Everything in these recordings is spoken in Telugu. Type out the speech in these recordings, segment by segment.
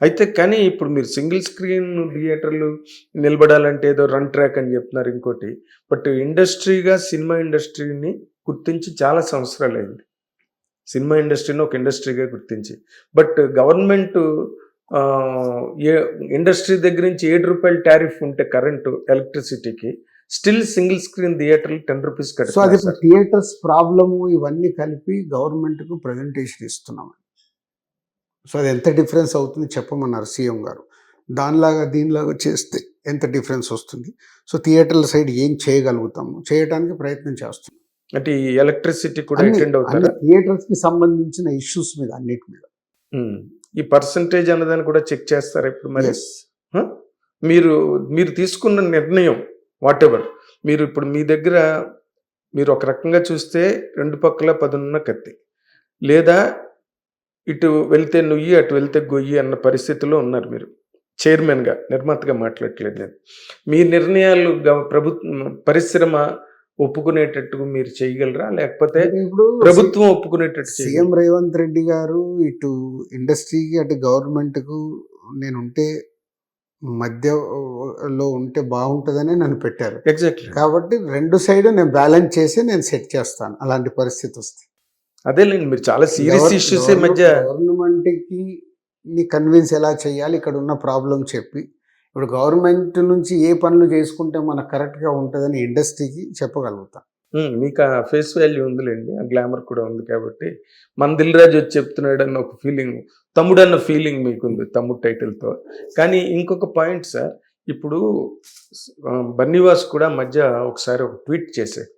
అయితే కానీ ఇప్పుడు మీరు సింగిల్ స్క్రీన్ థియేటర్లు నిలబడాలంటే ఏదో రన్ ట్రాక్ అని చెప్తున్నారు ఇంకోటి. బట్ ఇండస్ట్రీగా సినిమా ఇండస్ట్రీని గుర్తించి చాలా సంవత్సరాలు అయింది. సినిమా ఇండస్ట్రీని ఒక ఇండస్ట్రీగా గుర్తించి. బట్ గవర్నమెంట్ ఏ ఇండస్ట్రీ దగ్గర నుంచి ఏడు రూపాయల టారిఫ్ ఉంటే కరెంటు ఎలక్ట్రిసిటీకి స్టిల్ సింగిల్ స్క్రీన్ థియేటర్లు టెన్ రూపీస్ సో అది కట్టారు థియేటర్స్ ప్రాబ్లము ఇవన్నీ కలిపి గవర్నమెంట్కు ప్రజెంటేషన్ ఇస్తున్నాం సో అది ఎంత డిఫరెన్స్ అవుతుంది చెప్పమన్నారు సీఎం గారు. దానిలాగా దీనిలాగా చేస్తే ఎంత డిఫరెన్స్ వస్తుంది? సో థియేటర్ల సైడ్ ఏం చేయగలుగుతాము చేయడానికి ప్రయత్నం చేస్తున్నాం. అంటే ఈ ఎలక్ట్రిసిటీ కూడా అటెండ్ అవుతారా? థియేటర్స్కి సంబంధించిన ఇష్యూస్ మీద అన్నిటి మీద. ఈ పర్సంటేజ్ అన్నదాన్ని కూడా చెక్ చేస్తారా ఇప్పుడు మరి? మీరు మీరు తీసుకున్న నిర్ణయం వాట్ ఎవర్ మీరు ఇప్పుడు మీ దగ్గర మీరు ఒక రకంగా చూస్తే రెండు పక్కల పదునున్న కత్తి. లేదా ఇటు వెళ్తే నుయ్యి అటు వెళ్తే గొయ్యి అన్న పరిస్థితిలో ఉన్నారు మీరు. చైర్మన్గా నిర్మాతగా మాట్లాడట్లేదు నేను. మీ నిర్ణయాలు ప్రభుత్వం పరిశ్రమ ఒప్పుకునేటట్టు మీరు చేయగలరా? లేకపోతే ఇప్పుడు ప్రభుత్వం ఒప్పుకునేటట్టు సీఎం? రేవంత్ రెడ్డి గారు ఇటు ఇండస్ట్రీకి అటు గవర్నమెంట్కు నేను ఉంటే మధ్యలో ఉంటే బాగుంటుందనే నన్ను పెట్టారు. ఎగ్జాక్ట్లీ. కాబట్టి రెండు సైడ్ నేను బ్యాలెన్స్ చేసి నేను సెట్ చేస్తాను. అలాంటి పరిస్థితి వస్తే. అదేలేండి మీరు చాలా సీరియస్ ఇష్యూస్ మధ్య గవర్నమెంట్కి ని కన్విన్స్ ఎలా చేయాలి? ఇక్కడ ఉన్న ప్రాబ్లం చెప్పి. ఇప్పుడు గవర్నమెంట్ నుంచి ఏ పనులు చేసుకుంటే మనకు కరెక్ట్గా ఉంటుందని ఇండస్ట్రీకి చెప్పగలుగుతాం. మీకు ఆ ఫేస్ వాల్యూ ఉందిలేండి ఆ గ్లామర్ కూడా ఉంది కాబట్టి. మన దిల్ రాజు వచ్చి చెప్తున్నాడు అన్న ఒక ఫీలింగ్ తమ్ముడు అన్న ఫీలింగ్ మీకు ఉంది తమ్ముడు టైటిల్తో కానీ ఇంకొక పాయింట్ సార్ ఇప్పుడు బన్నీవాస్ కూడా మధ్య ఒకసారి ఒక ట్వీట్ చేశాడు.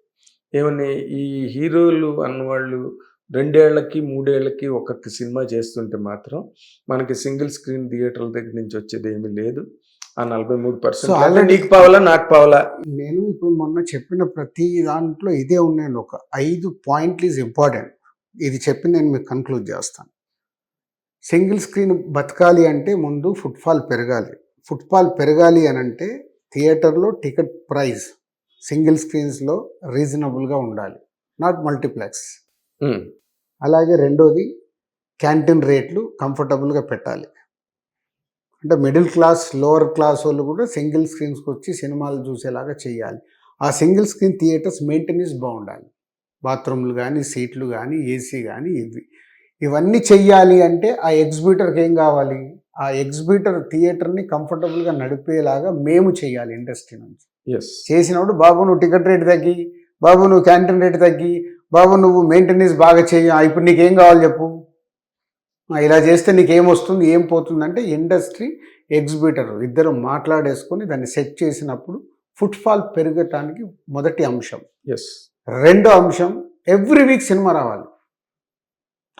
ఏమని ఈ హీరోలు అన్నవాళ్ళు రెండేళ్ళకి మూడేళ్ళకి ఒక్కొక్క సినిమా చేస్తుంటే మాత్రం మనకి సింగిల్ స్క్రీన్ థియేటర్ల దగ్గర నుంచి వచ్చేది ఏమీ లేదు. ఆ నలభై మూడు పర్సెంట్ already- నీకు పావాలా నాకు పావాలా? నేను ఇప్పుడు మొన్న చెప్పిన ప్రతి దాంట్లో ఇదే ఉన్నాయండి. ఒక ఐదు పాయింట్లు ఈజ్ ఇంపార్టెంట్. ఇది చెప్పి నేను మీకు కన్క్లూడ్ చేస్తాను. సింగిల్ స్క్రీన్ బతకాలి అంటే ముందు ఫుట్ఫాల్ పెరగాలి. ఫుట్ఫాల్ పెరగాలి అని అంటే థియేటర్లో టికెట్ ప్రైస్ సింగిల్ స్క్రీన్స్లో రీజనబుల్గా ఉండాలి నాట్ మల్టీప్లెక్స్. అలాగే రెండోది క్యాంటీన్ రేట్లు కంఫర్టబుల్గా పెట్టాలి. అంటే మిడిల్ క్లాస్ లోవర్ క్లాస్ వాళ్ళు కూడా సింగిల్ స్క్రీన్స్కి వచ్చి సినిమాలు చూసేలాగా చేయాలి. ఆ సింగిల్ స్క్రీన్ థియేటర్స్ మెయింటెనెన్స్ బాగుండాలి. బాత్రూమ్లు కానీ సీట్లు కానీ ఏసీ కానీ ఇవి. ఇవన్నీ చెయ్యాలి అంటే ఆ ఎగ్జిబిటర్కి ఏం కావాలి? ఆ ఎగ్జిబిటర్ థియేటర్ని కంఫర్టబుల్గా నడిపేలాగా మేము చేయాలి ఇండస్ట్రీ నుంచి. ఎస్ చేసినప్పుడు బాబు నువ్వు టికెట్ రేట్ తగ్గి బాబు నువ్వు క్యాంటీన్ రేట్ తగ్గి బాబు నువ్వు మెయింటెనెన్స్ బాగా చేయి ఇప్పుడు నీకేం కావాలి చెప్పు. ఇలా చేస్తే నీకేం వస్తుంది ఏం పోతుంది అంటే ఇండస్ట్రీ ఎగ్జిబిటర్ ఇద్దరు మాట్లాడేసుకొని దాన్ని సెట్ చేసినప్పుడు ఫుట్ఫాల్ పెరగటానికి మొదటి అంశం. ఎస్ రెండో అంశం ఎవ్రీ వీక్ సినిమా రావాలి.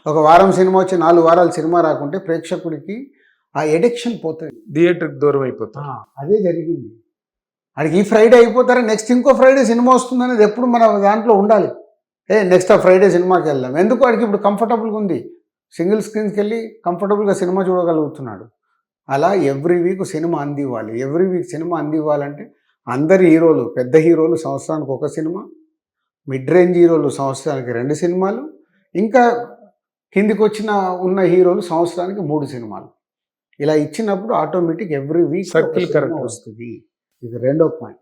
ఒక వారం సినిమా వచ్చి నాలుగు వారాలు సినిమా రాకుంటే ప్రేక్షకుడికి ఆ ఎడిక్షన్ పోతుంది. థియేటర్కి దూరం అయిపోతాం. అదే జరిగింది. అడిగి ఈ ఫ్రైడే అయిపోతారా నెక్స్ట్ ఇంకో ఫ్రైడే సినిమా వస్తుంది అనేది ఎప్పుడు మన దాంట్లో ఉండాలి. ఏ నెక్స్ట్ ఆ ఫ్రైడే సినిమాకి వెళ్దాం. ఎందుకు వాడికి ఇప్పుడు కంఫర్టబుల్గా ఉంది? సింగిల్ స్క్రీన్స్కి వెళ్ళి కంఫర్టబుల్గా సినిమా చూడగలుగుతున్నాడు. అలా ఎవ్రీ వీక్ సినిమా అందివ్వాలి. ఎవ్రీ వీక్ సినిమా అందివ్వాలంటే అందరి హీరోలు పెద్ద హీరోలు సంవత్సరానికి ఒక సినిమా మిడ్ రేంజ్ హీరోలు సంవత్సరానికి రెండు సినిమాలు ఇంకా కిందికి వచ్చిన ఉన్న హీరోలు సంవత్సరానికి మూడు సినిమాలు. ఇలా ఇచ్చినప్పుడు automatic every week Circle correct. వస్తుంది. ఇది రెండో పాయింట్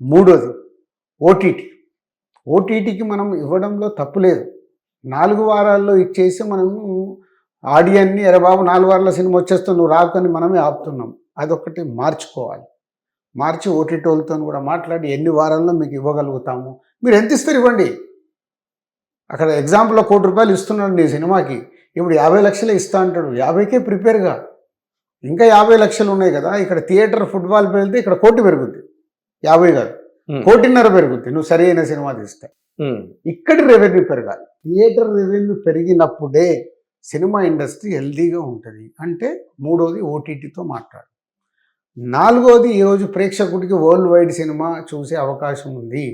మూడోది ఓటీటీ ఓటీటీకి మనం ఇవ్వడంలో తప్పు లేదు. నాలుగు వారాల్లో ఇచ్చేసి మనము ఆడియన్ని ఎరే బాబు నాలుగు వారాల సినిమా వచ్చేస్తే నువ్వు రాకని మనమే ఆపుతున్నాం. అదొకటి మార్చుకోవాలి. మార్చి ఓటీటీ వాళ్ళతో కూడా మాట్లాడి ఎన్ని వారాల్లో మీకు ఇవ్వగలుగుతాము. మీరు ఎంత ఇస్తారు ఇవ్వండి. అక్కడ ఎగ్జాంపుల్లో కోటి రూపాయలు ఇస్తున్నాడు నీ సినిమాకి. ఇప్పుడు యాభై లక్షలే ఇస్తా అంటాడు. యాభైకే ప్రిపేర్గా ఇంకా యాభై లక్షలు ఉన్నాయి కదా. ఇక్కడ థియేటర్ ఫుట్బాల్ పెరిగితే ఇక్కడ కోటి పెరుగుద్ది. యాభై కాదు. కోటిన్నర పెరుగుద్ది. నువ్వు సరి అయిన సినిమా తీస్తే. ఇక్కడి రెవెన్యూ పెరగాలి. థియేటర్ రెవెన్యూ పెరిగినప్పుడే సినిమా ఇండస్ట్రీ హెల్దీగా ఉంటుంది. అంటే మూడోది ఓటీటీతో మాట్లాడు. నాలుగోది ఈరోజు ప్రేక్షకుడికి వరల్డ్ వైడ్ సినిమా చూసే అవకాశం ఉంది.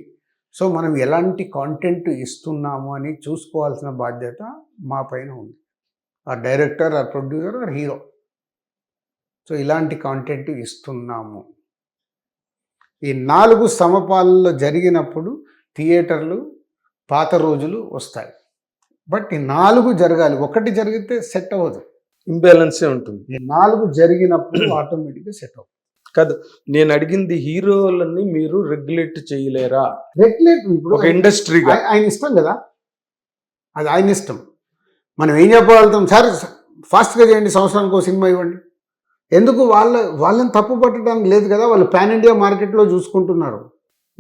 సో మనం ఎలాంటి కాంటెంట్ ఇస్తున్నాము అని చూసుకోవాల్సిన బాధ్యత మా పైన ఉంది. ఆ డైరెక్టర్ ఆ ప్రొడ్యూసర్ ఆ హీరో సో ఇలాంటి కాంటెంట్ ఇస్తున్నాము. ఈ నాలుగు సమపాలలో జరిగినప్పుడు థియేటర్లు పాత రోజులు వస్తాయి. బట్ ఈ నాలుగు జరగాలి. ఒకటి జరిగితే సెట్ అవ్వదు. ఇంబ్యాలెన్సే ఉంటుంది. ఈ నాలుగు జరిగినప్పుడు ఆటోమేటిక్గా సెట్ అవుతుంది కాదు నేను అడిగింది హీరోలని మీరు రెగ్యులేట్ చేయలేరా? రెగ్యులేట్ ఇప్పుడు ఒక ఇండస్ట్రీగా. ఆయ- ఆయన ఇష్టం కదా? అది ఆయన ఇష్టం. మనం ఏం చెప్పగలుగుతాం? సార్ ఫాస్ట్గా చేయండి సంవత్సరానికి ఒక సినిమా ఇవ్వండి. ఎందుకు వాళ్ళ వాళ్ళని తప్పు పట్టడానికి లేదు కదా వాళ్ళు పాన్ ఇండియా మార్కెట్లో చూసుకుంటున్నారు.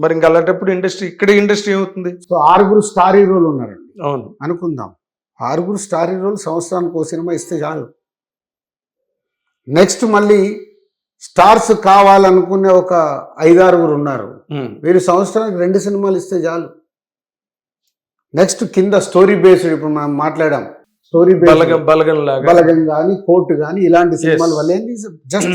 మరి ఇంకా అలాంటప్పుడు ఇండస్ట్రీ ఇక్కడ ఇండస్ట్రీ ఏమవుతుంది? సో ఆరుగురు స్టార్ హీరోలు ఉన్నారండి. అవును. అనుకుందాం. ఆరుగురు స్టార్ హీరోలు సంవత్సరానికి ఒక సినిమా ఇస్తే చాలు. నెక్స్ట్ మళ్ళీ స్టార్స్ కావాలనుకునే ఒక ఐదారుగురు ఉన్నారు. వీరు సంవత్సరానికి రెండు సినిమాలు ఇస్తే చాలు. నెక్స్ట్ కింద స్టోరీ బేస్డ్ ఇప్పుడు మనం మాట్లాడాం. స్టోరీ బలగం బలగం లాగా బలగం కానీ కోర్టు కానీ ఇలాంటి సినిమాల వల్ల ఏంటి జస్ట్.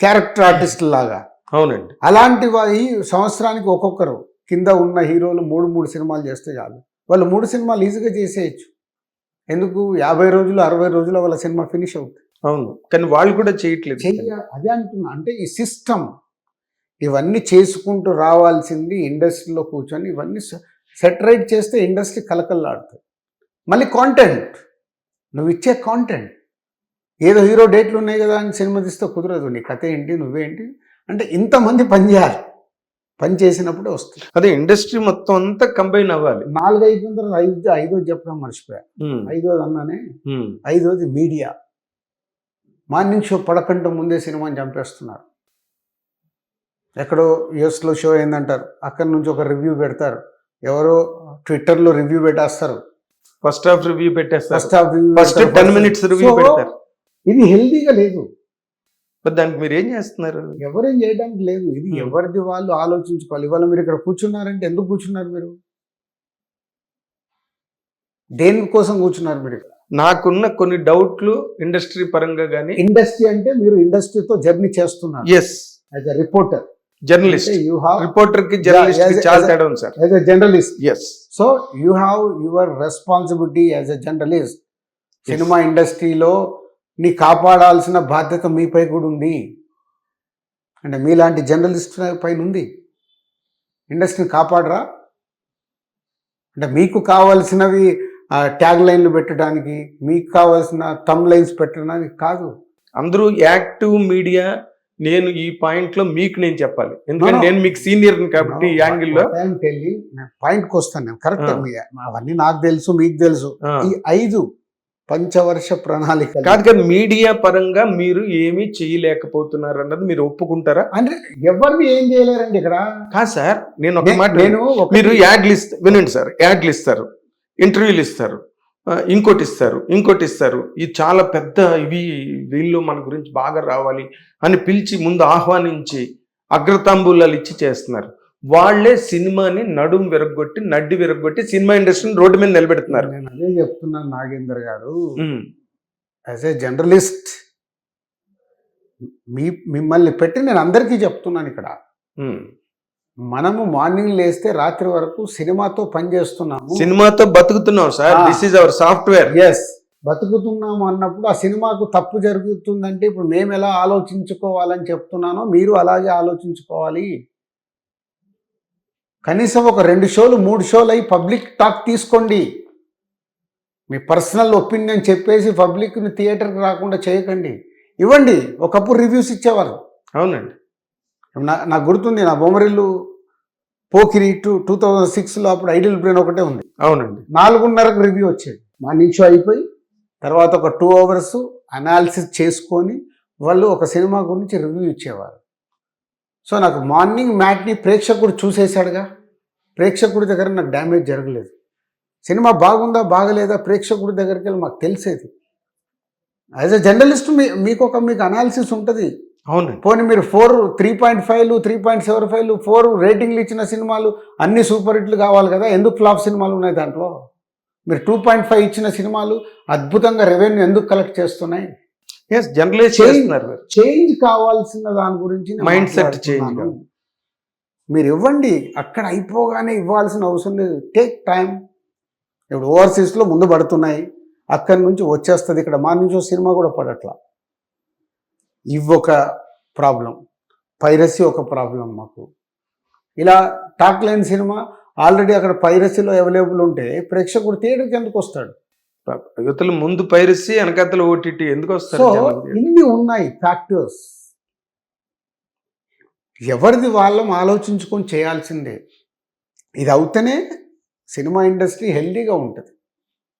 క్యారెక్టర్ ఆర్టిస్ట్ లాగా. అవునండి. అలాంటి వా- ఈ సంవత్సరానికి ఒక్కొక్కరు కింద ఉన్న హీరోలు మూడు మూడు సినిమాలు చేస్తే చాలు. వాళ్ళు మూడు సినిమాలు ఈజీగా చేసేయచ్చు. ఎందుకు? యాభై రోజులు అరవై రోజులు వాళ్ళ సినిమా ఫినిష్ అవుతుంది అవును. కానీ వాళ్ళు కూడా చేయట్లేదు. అదే అంటున్నా. అంటే ఈ సిస్టమ్ ఇవన్నీ చేసుకుంటూ రావాల్సింది ఇండస్ట్రీలో కూర్చొని ఇవన్నీ సెటరేట్ చేస్తే ఇండస్ట్రీ కలకల్లాడుతుంది మళ్ళీ కాంటెంట్ నువ్వు ఇచ్చే కాంటెంట్ ఏదో హీరో డేట్లు ఉన్నాయి కదా అని సినిమా తీస్తే కుదరదు. నీ కథ ఏంటి? నువ్వేంటి అంటే ఇంతమంది పని చేయాలి. పని చేసినప్పుడే వస్తుంది. అదే ఇండస్ట్రీ మొత్తం అంతా కంబైన్ అవ్వాలి. నాలుగు అయిపోయిన తర్వాత ఐదు ఐదో చెప్పడం మర్చిపోయా. ఐదోది అన్నానే. ఐదోది మీడియా మార్నింగ్ షో పడకంటే ముందే సినిమాని చంపేస్తున్నారు. ఎక్కడో యుఎస్లో షో ఏందంటారు అక్కడి నుంచి ఒక రివ్యూ పెడతారు. ఎవరో ట్విట్టర్లో రివ్యూ పెట్టేస్తారు. ఫస్ట్ హాఫ్ రివ్యూ పెట్టేస్తారు. First half review first ten minutes review పెడతారు ఇది హెల్దీగా లేదు. దానికి మీరు ఏం చేస్తున్నారు? ఎవరేం చేయడానికి లేదు. ఇది Hmm. ఎవరిది వాళ్ళు ఆలోచించుకోవాలి. ఇవాళ మీరు ఇక్కడ కూర్చున్నారంటే ఎందుకు కూర్చున్నారు మీరు? దేనికోసం కూర్చున్నారు మీరు ఇక్కడ? నాకున్న కొన్ని డౌట్లు ఇండస్ట్రీ పరంగా కానీ ఇండస్ట్రీ అంటే మీరు ఇండస్ట్రీతో జర్నీ చేస్తున్నారు. Yes as a reporter journalist. You have రిపోర్టర్కి journalist చాలా తేడా ఉంది sir. As a journalist. Yes so you have your responsibility as a journalist. Cinema ఇండస్ట్రీలో నీ కాపాడాల్సిన బాధ్యత మీపై కూడా ఉంది. అంటే మీలాంటి జర్నలిస్ట్ పైన ఉంది. ఇండస్ట్రీని కాపాడరా? అంటే మీకు కావాల్సినవి ట్యాగ్ లైన్లు పెట్టడానికి మీకు కావాల్సిన తమ్ లైన్స్ పెట్టడానికి కాదు. అందరూ యాక్టివ్ మీడియా నేను ఈ పాయింట్లో మీకు నేను చెప్పాలి. ఎందుకంటే. నేను మీకు సీనియర్ కాబట్టి ఈ యాంగిల్లో పాయింట్కి వస్తాను నేను. కరెక్ట్. అవన్నీ నాకు తెలుసు మీకు తెలుసు. ఈ ఐదు పంచవర్ష ప్రణాళిక కాదు కాదు మీడియా పరంగా మీరు ఏమీ చేయలేకపోతున్నారు అన్నది మీరు ఒప్పుకుంటారా? అంటే ఎవరిని ఏం చేయలేరండి ఇక్కడ? కాదు సార్ నేను ఒక మాట నేను మీరు యాడ్లు ఇస్తారు వినండి సార్ యాడ్లు ఇస్తారు ఇంటర్వ్యూలు ఇస్తారు ఇంకోటి ఇస్తారు ఇంకోటి ఇస్తారు ఇది చాలా పెద్ద ఇవి వీళ్ళు మన గురించి బాగా రావాలి అని పిలిచి ముందు ఆహ్వానించి అగ్రతాంబూలాలు ఇచ్చి చేస్తున్నారు. వాళ్ళే సినిమాని నడుం విరగొట్టి నడ్డి విరగొట్టి సినిమా ఇండస్ట్రీని రోడ్డు మీద నిలబెడుతున్నారు. నేను అదే చెప్తున్నాను నాగేందర్ గారు. యాజ్ ఏ జర్నలిస్ట్ మీ మిమ్మల్ని పెట్టి నేను అందరికీ చెప్తున్నాను ఇక్కడ. మనము మార్నింగ్ లేస్తే రాత్రి వరకు సినిమాతో పని చేస్తున్నాము. సినిమాతో బతుకుతున్నాం sir. This is our software yes బతుకుతున్నాము అన్నప్పుడు ఆ సినిమాకు తప్పు జరుగుతుందంటే ఇప్పుడు మేము ఎలా ఆలోచించుకోవాలని చెప్తున్నానో మీరు అలాగే ఆలోచించుకోవాలి. కనీసం ఒక రెండు షోలు మూడు షోలు అయి పబ్లిక్ టాక్ తీసుకోండి. మీ పర్సనల్ ఒపీనియన్ చెప్పేసి పబ్లిక్ని థియేటర్కి రాకుండా చేయకండి. ఇవ్వండి. ఒకప్పుడు రివ్యూస్ ఇచ్చేవారు. అవునండి. నా నాకు గుర్తుంది నా Bommarillu Pokiri two two thousand సిక్స్లో అప్పుడు ఐడియల్ బ్రెయిన్ ఒకటే ఉంది. అవునండి. నాలుగున్నరకు రివ్యూ వచ్చేది. మార్నింగ్ షో అయిపోయి తర్వాత ఒక టూ అవర్స్ అనాలిసిస్ చేసుకొని వాళ్ళు ఒక సినిమా గురించి రివ్యూ ఇచ్చేవారు. సో నాకు మార్నింగ్ మ్యాట్ని ప్రేక్షకుడు చూసేశాడుగా. ప్రేక్షకుడి దగ్గర నాకు డ్యామేజ్ జరగలేదు. సినిమా బాగుందా బాగలేదా ప్రేక్షకుడి దగ్గరికి వెళ్ళి మాకు తెలిసేది. యాజ్ ఎ జర్నలిస్ట్ మీ మీకు ఒక మీకు అనాలిసిస్ ఉంటుంది. అవునండి. పోనీ మీరు ఫోర్ త్రీ పాయింట్ ఫైవ్లు త్రీ పాయింట్ సెవెన్ ఫైవ్లు ఫోర్ రేటింగ్లు ఇచ్చిన సినిమాలు అన్ని సూపర్ హిట్లు కావాలి కదా ఎందుకు ఫ్లాప్ సినిమాలు ఉన్నాయి దాంట్లో? మీరు టూ పాయింట్ ఫైవ్ ఇచ్చిన సినిమాలు అద్భుతంగా రెవెన్యూ ఎందుకు కలెక్ట్ చేస్తున్నాయి? ఎస్ జనరలైజ్ చేస్తున్నారు. మీరు. చేంజ్ కావాల్సిన దాని గురించి మాట్లాడుతున్నాను. change కావాలి. మీరు ఇవ్వండి అక్కడ అయిపోగానే ఇవ్వాల్సిన అవసరం లేదు. టేక్ టైం ఇప్పుడు ఓవర్సీస్లో ముందు పడుతున్నాయి. అక్కడి నుంచి వచ్చేస్తుంది ఇక్కడ. మా నుంచి సినిమా కూడా పడట్లా. ఇవి ఒక ప్రాబ్లం పైరసీ ఒక ప్రాబ్లం మాకు. ఇలా టాక్ లైన్ సినిమా ఆల్రెడీ అక్కడ పైరసీలో అవైలబుల్ ఉంటే ప్రేక్షకుడు థియేటర్కి ఎందుకు వస్తాడు? యువతలు ముందు పైరసీ వెనకాతల ఓటీటీ ఎందుకు వస్తారు జనాలు? ఇన్ని ఉన్నాయి ఫ్యాక్టర్స్. ఎవరిది వాళ్ళం ఆలోచించుకొని చేయాల్సిందే. ఇది అవుతేనే సినిమా ఇండస్ట్రీ హెల్దీగా ఉంటుంది.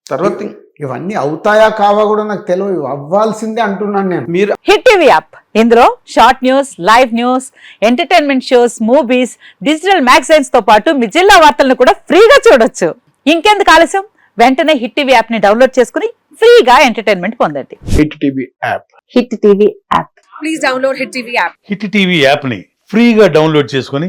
తర్వాత ఇవన్నీ అవుతాయా కావా కూడా నాకు తెలియదు అవ్వాల్సిందే అంటున్నాను నేను. మీరు హిట్ టీవీ యాప్. ఇందులో short news live news entertainment shows movies digital మ్యాగజైన్స్తో పాటు మీ జిల్లా వార్తలను కూడా ఫ్రీగా చూడొచ్చు. ఇంకెందుకు ఆలస్యం? వెంటనే హిట్ టీవీ యాప్ని డౌన్లోడ్ చేసుకుని ఫ్రీగా ఎంటర్టైన్మెంట్ పొందండి. Hit TV app. Hit TV app. Please download Hit TV app. Hit TV యాప్ని ఫ్రీగా డౌన్లోడ్ చేసుకొని